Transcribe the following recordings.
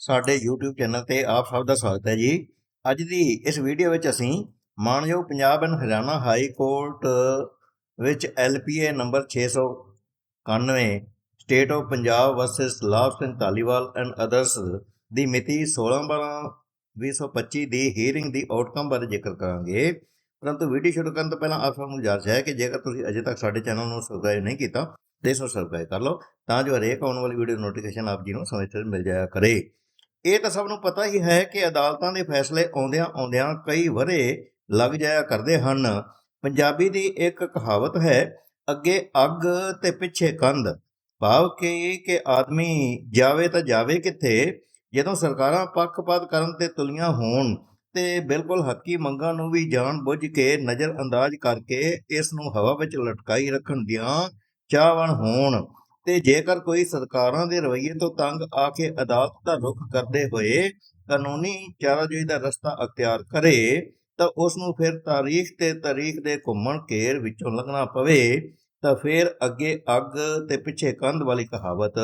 ਸਾਡੇ YouTube channel ਤੇ ਆਪ ਸਭ ਦਾ ਸਵਾਗਤ ਹੈ ਜੀ। ਅੱਜ ਦੀ ਇਸ ਵੀਡੀਓ ਵਿੱਚ ਅਸੀਂ ਮਾਨਯੋਗ Punjab and Haryana high court ਵਿੱਚ LPA number 691 state of Punjab versus Labh Singh Dhaliwal and others ਦੀ ਮਿਤੀ 16/12/2025 ਦੀ ਹੀਅਰਿੰਗ ਦੀ ਆਊਟਕਮ ਬਾਰੇ ਜ਼ਿਕਰ ਕਰਾਂਗੇ। ਪਰੰਤੂ ਵੀਡੀਓ ਸ਼ੁਰੂ ਕਰਨ ਤੋਂ ਪਹਿਲਾਂ ਆਪ ਸਭ ਨੂੰ ਗੁਜ਼ਾਰਿਸ਼ ਹੈ ਕਿ ਜੇਕਰ ਤੁਸੀਂ ਅਜੇ ਤੱਕ ਸਾਡੇ ਚੈਨਲ ਨੂੰ ਸਬਸਕ੍ਰਾਈਬ ਨਹੀਂ ਕੀਤਾ, ਤੇ ਇਸ ਨੂੰ ਸਬਸਕ੍ਰਾਈਬ ਕਰ ਲਓ, ਤਾਂ ਜੋ ਹਰੇਕ ਆਉਣ ਵਾਲੀ ਵੀਡੀਓ ਨੋਟੀਫਿਕੇਸ਼ਨ ਆਪ ਜੀ ਨੂੰ ਸਮੇਂ ਸਿਰ ਮਿਲ ਜਾਇਆ ਕਰੇ। ਇਹ ਤਾਂ ਸਭ ਨੂੰ ਪਤਾ ਹੀ ਹੈ ਕਿ ਅਦਾਲਤਾਂ ਦੇ ਫੈਸਲੇ ਆਉਂਦਿਆਂ ਆਉਂਦਿਆਂ ਕਈ ਵਰੇ ਲੱਗ ਜਾਇਆ ਕਰਦੇ ਹਨ। ਪੰਜਾਬੀ ਦੀ ਇੱਕ ਕਹਾਵਤ ਹੈ, ਅੱਗੇ ਅੱਗ ਤੇ ਪਿੱਛੇ ਕੰਧ। ਭਾਵ ਕਿ ਕਿ ਆਦਮੀ ਜਾਵੇ ਤਾਂ ਜਾਵੇ ਕਿੱਥੇ, ਜਦੋਂ ਸਰਕਾਰਾਂ ਪੱਖਪਾਤ ਕਰਨ ਤੇ ਤੁਲੀਆਂ ਹੋਣ ਤੇ ਬਿਲਕੁਲ ਹੱਕੀ ਮੰਗਾਂ ਨੂੰ ਵੀ ਜਾਣ ਬੁੱਝ ਕੇ ਨਜ਼ਰ ਅੰਦਾਜ਼ ਕਰਕੇ ਇਸ ਨੂੰ ਹਵਾ ਵਿੱਚ ਲਟਕਾਈ ਰੱਖਣ ਦੀਆਂ ਚਾਹਵਣ ਹੋਣ। ਤੇ ਜੇਕਰ ਕੋਈ ਸਰਕਾਰਾਂ ਦੇ ਰਵੱਈਏ ਤੋਂ ਤੰਗ ਆ ਕੇ ਅਦਾਲਤ ਦਾ ਰੁਖ ਕਰਦੇ ਹੋਏ ਕਾਨੂੰਨੀ ਚਾਰਾਜੋਈ ਦਾ ਰਸਤਾ ਅਖਤਿਆਰ ਕਰੇ, ਤਾਂ ਉਸ ਨੂੰ ਫਿਰ ਤਾਰੀਖ ਤੇ ਤਾਰੀਖ ਦੇ ਘੁੰਮਣ ਘੇਰ ਵਿੱਚੋਂ ਲੰਘਣਾ ਪਵੇ, ਤਾਂ ਫਿਰ ਅੱਗੇ ਅੱਗ ਤੇ ਪਿੱਛੇ ਕੰਧ ਵਾਲੀ ਕਹਾਵਤ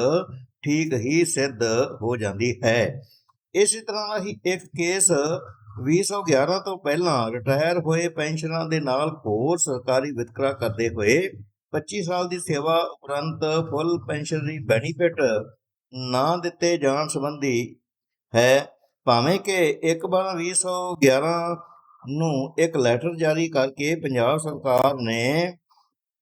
ਠੀਕ ਹੀ ਸਿੱਧ ਹੋ ਜਾਂਦੀ ਹੈ। ਇਸੇ ਤਰ੍ਹਾਂ ਹੀ ਇੱਕ ਕੇਸ 2011 ਤੋਂ ਪਹਿਲਾਂ ਰਿਟਾਇਰ ਹੋਏ ਪੈਨਸ਼ਨਰਾਂ ਦੇ ਨਾਲ ਹੋਰ ਸਰਕਾਰੀ ਵਿਤਕਰਾ ਕਰਦੇ ਹੋਏ 25 ਸਾਲ ਦੀ ਸੇਵਾ ਉਪਰੰਤ ਫੁੱਲ ਪੈਨਸ਼ਨਰੀ ਬੈਨੀਫਿਟ ਨਾ ਦਿੱਤੇ ਜਾਣ ਸੰਬੰਧੀ ਹੈ। ਭਾਵੇਂ ਕਿ 1/12/2011 ਨੂੰ ਇੱਕ ਲੈਟਰ ਜਾਰੀ ਕਰਕੇ ਪੰਜਾਬ ਸਰਕਾਰ ਨੇ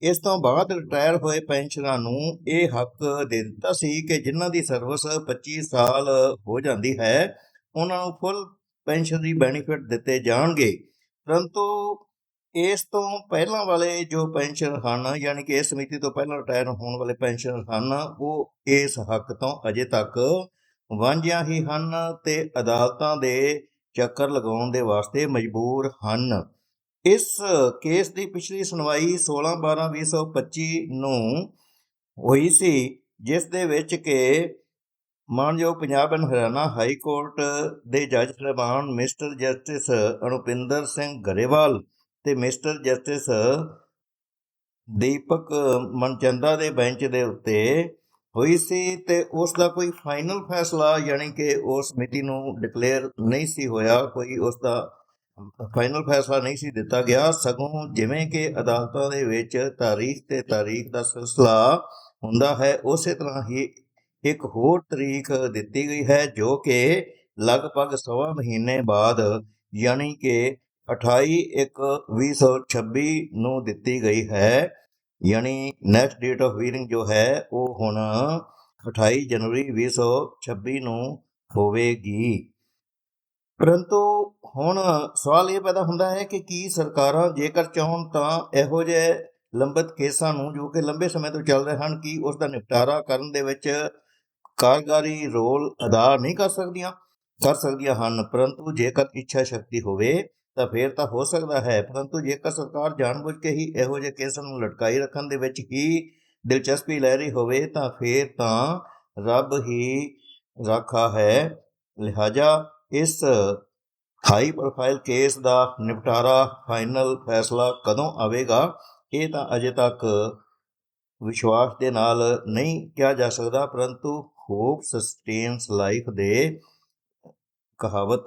ਇਸ ਤੋਂ ਬਾਅਦ ਰਿਟਾਇਰ ਹੋਏ ਪੈਨਸ਼ਨਰਾਂ ਨੂੰ ਇਹ ਹੱਕ ਦੇ ਦਿੱਤਾ ਸੀ ਕਿ ਜਿਨ੍ਹਾਂ ਦੀ ਸਰਵਿਸ 25 ਸਾਲ ਹੋ ਜਾਂਦੀ ਹੈ, ਉਹਨਾਂ ਨੂੰ ਫੁੱਲ ਪੈਨਸ਼ਨਰੀ ਬੈਨੀਫਿਟ ਦਿੱਤੇ ਜਾਣਗੇ। ਪਰੰਤੂ ਇਸ ਤੋਂ ਪਹਿਲਾਂ ਵਾਲੇ ਜੋ ਪੈਨਸ਼ਨ ਹਨ, ਯਾਨੀ ਕਿ ਇਸ ਸਮਿਤੀ ਤੋਂ ਪਹਿਲਾਂ ਰਿਟਾਇਰ ਹੋਣ ਵਾਲੇ ਪੈਨਸ਼ਨਰ ਹਨ, ਉਹ ਇਸ ਹੱਕ ਤੋਂ ਅਜੇ ਤੱਕ ਵਾਂਝਿਆ ਹੀ ਹਨ ਤੇ ਅਦਾਲਤਾਂ ਦੇ ਚੱਕਰ ਲਗਾਉਣ ਦੇ ਵਾਸਤੇ ਮਜਬੂਰ ਹਨ। ਇਸ ਕੇਸ ਦੀ ਪਿਛਲੀ ਸੁਣਵਾਈ 16/12/2025 ਨੂੰ ਹੋਈ ਸੀ, ਜਿਸ ਦੇ ਵਿੱਚ ਕਿ ਮਾਨਯੋਗ Punjab and Haryana high court ਦੇ ਜੱਜ ਸਾਹਿਬਾਨ ਮਿਸਟਰ ਜਸਟਿਸ ਅਨੁਪਿੰਦਰ ਸਿੰਘ ਗਰੇਵਾਲ ਤੇ ਮਿਸਟਰ ਜਸਟਿਸ ਦੀਪਕ ਮਨਚੰਦਾ ਦੇ ਬੈਂਚ ਦੇ ਉੱਤੇ ਹੋਈ ਸੀ ਤੇ ਉਸ ਦਾ ਕੋਈ ਫਾਈਨਲ ਫੈਸਲਾ ਯਾਨੀ ਕਿ ਉਸ ਮਿਤੀ ਨੂੰ ਡਿਕਲੇਅਰ ਨਹੀਂ ਸੀ ਹੋਇਆ, ਕੋਈ ਉਸ ਦਾ ਫਾਈਨਲ ਫੈਸਲਾ ਨਹੀਂ ਸੀ ਦਿੱਤਾ ਗਿਆ। ਸਗੋਂ ਜਿਵੇਂ ਕਿ ਅਦਾਲਤਾਂ ਦੇ ਵਿੱਚ ਤਾਰੀਖ ਤੇ ਤਾਰੀਖ ਦਾ ਸਿਲਸਿਲਾ ਹੁੰਦਾ ਹੈ, ਉਸੇ ਤਰ੍ਹਾਂ ਹੀ ਇੱਕ ਹੋਰ ਤਾਰੀਖ ਦਿੱਤੀ ਗਈ ਹੈ ਜੋ ਕਿ ਲਗਭਗ ਸਵਾ ਮਹੀਨੇ ਬਾਅਦ ਯਾਨੀ ਕਿ 28 ਇੱਕ 2026 ਨੂੰ ਦਿੱਤੀ ਗਈ ਹੈ, ਯਾਨੀ ਨੈਕਸਟ ਡੇਟ ਆਫ ਹੀਅਰਿੰਗ ਜੋ ਹੈ, ਉਹ ਹੁਣ 28 ਜਨਵਰੀ 2026 ਨੂੰ ਹੋਵੇਗੀ। ਪਰੰਤੂ ਹੁਣ ਸਵਾਲ ਇਹ ਪੈਦਾ ਹੁੰਦਾ ਹੈ ਕਿ ਕੀ ਸਰਕਾਰਾਂ ਜੇਕਰ ਚਾਹਣ ਤਾਂ ਇਹੋ ਜਿਹੇ ਲੰਬਿਤ ਕੇਸਾਂ ਨੂੰ, ਜੋ ਕਿ ਲੰਬੇ ਸਮੇਂ ਤੋਂ ਚੱਲ ਰਹੇ ਹਨ, ਕਿ ਉਸ ਦਾ ਨਿਪਟਾਰਾ ਕਰਨ ਦੇ ਵਿੱਚ ਕਾਰਗਾਰੀ ਰੋਲ ਅਦਾ ਨਹੀਂ ਕਰ ਸਕਦੀਆਂ? ਕਰ ਸਕਦੀਆਂ ਹਨ, ਪਰੰਤੂ ਜੇਕਰ ਇੱਛਾ ਸ਼ਕਤੀ ਹੋਵੇ ਤਾਂ ਫਿਰ ਤਾਂ ਹੋ ਸਕਦਾ ਹੈ, ਪਰੰਤੂ ਜੇਕਰ ਸਰਕਾਰ ਜਾਣਬੁੱਝ ਕੇ ਹੀ ਇਹੋ ਜਿਹੇ ਕੇਸਾਂ ਨੂੰ ਲਟਕਾਈ ਰੱਖਣ ਦੇ ਵਿੱਚ ਹੀ ਦਿਲਚਸਪੀ ਲੈ ਰਹੀ ਹੋਵੇ, ਤਾਂ ਫਿਰ ਤਾਂ ਰੱਬ ਹੀ ਰਾਖਾ ਹੈ। ਲਿਹਾਜ਼ਾ ਇਸ ਹਾਈ ਪ੍ਰੋਫਾਈਲ ਕੇਸ ਦਾ ਨਿਪਟਾਰਾ, ਫਾਈਨਲ ਫੈਸਲਾ ਕਦੋਂ ਆਵੇਗਾ, ਇਹ ਤਾਂ ਅਜੇ ਤੱਕ ਵਿਸ਼ਵਾਸ ਦੇ ਨਾਲ ਨਹੀਂ ਕਿਹਾ ਜਾ ਸਕਦਾ, ਪਰੰਤੂ ਹੋਪ ਸਸਟੇਨਸ ਲਾਈਫ ਦੇ ਕਹਾਵਤ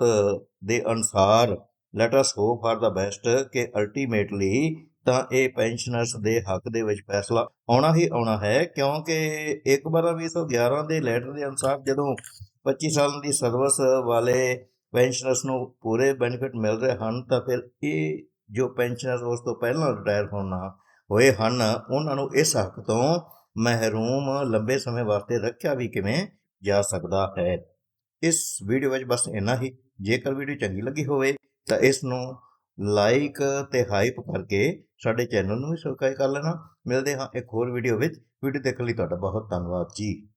ਦੇ ਅਨੁਸਾਰ let us hope for the best ਕਿ ਅਲਟੀਮੇਟਲੀ ਤਾਂ ਇਹ ਪੈਨਸ਼ਨਰਸ ਦੇ ਹੱਕ ਦੇ ਵਿੱਚ ਫੈਸਲਾ ਆਉਣਾ ਹੀ ਆਉਣਾ ਹੈ, ਕਿਉਂਕਿ 1/12/2011 ਦੇ ਲੈਟਰ ਦੇ ਅਨੁਸਾਰ ਜਦੋਂ 25 ਸਾਲ ਦੀ ਸਰਵਿਸ ਵਾਲੇ ਪੈਨਸ਼ਨਰਸ ਨੂੰ ਪੂਰੇ ਬੈਨੀਫਿਟ ਮਿਲ ਰਹੇ ਹਨ, ਤਾਂ ਫਿਰ ਇਹ ਜੋ ਪੈਨਸ਼ਨਰ ਉਸ ਤੋਂ ਪਹਿਲਾਂ ਰਿਟਾਇਰ ਹੋਣਾ ਹੋਏ ਹਨ, ਉਹਨਾਂ ਨੂੰ ਇਸ ਹੱਕ ਤੋਂ ਮਹਿਰੂਮ ਲੰਬੇ ਸਮੇਂ ਵਾਸਤੇ ਰੱਖਿਆ ਵੀ ਕਿਵੇਂ ਜਾ ਸਕਦਾ ਹੈ। ਇਸ ਵੀਡੀਓ ਵਿੱਚ ਬਸ ਇੰਨਾ ਹੀ। ਜੇਕਰ ਵੀਡੀਓ ਚੰਗੀ ਲੱਗੀ ਹੋਵੇ ਤਾਂ ਇਸ ਨੂੰ ਲਾਈਕ ਤੇ ਹਾਈਪ ਕਰਕੇ ਸਾਡੇ ਚੈਨਲ ਨੂੰ ਵੀ ਸਬਸਕ੍ਰਾਈਬ ਕਰ ਲੈਣਾ। ਮਿਲਦੇ ਹਾਂ ਇੱਕ ਹੋਰ ਵੀਡੀਓ ਵਿੱਚ। ਵੀਡੀਓ ਦੇਖਣ ਲਈ ਤੁਹਾਡਾ ਬਹੁਤ ਧੰਨਵਾਦ ਜੀ।